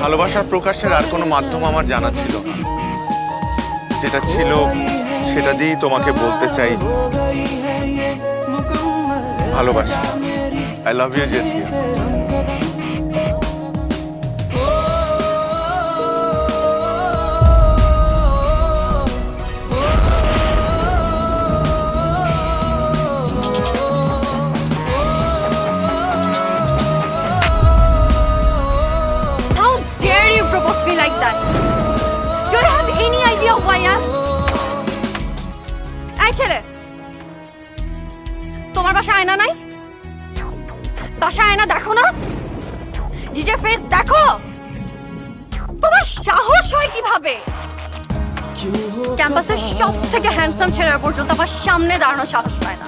ভালোবাসার প্রকাশের আর কোনো মাধ্যম আমার জানা ছিল না। যেটা ছিল, সেটা দিয়েই তোমাকে বলতে চাই। ভালোবাসা। আই লাভ ইউ জেসিয়া I? Do you have any idea who I am? এই ছেলে, তোমার বাসায় আয়না নাই? বাসায় আয়না দেখো না? ডিজে ফেস দেখো? তোমার সাহস হয় কীভাবে? ক্যাম্পাসের সব থেকে হ্যান্ডসাম ছেলেরা পর্যন্ত আমার সামনে দাঁড়ানো সাহস পায় না।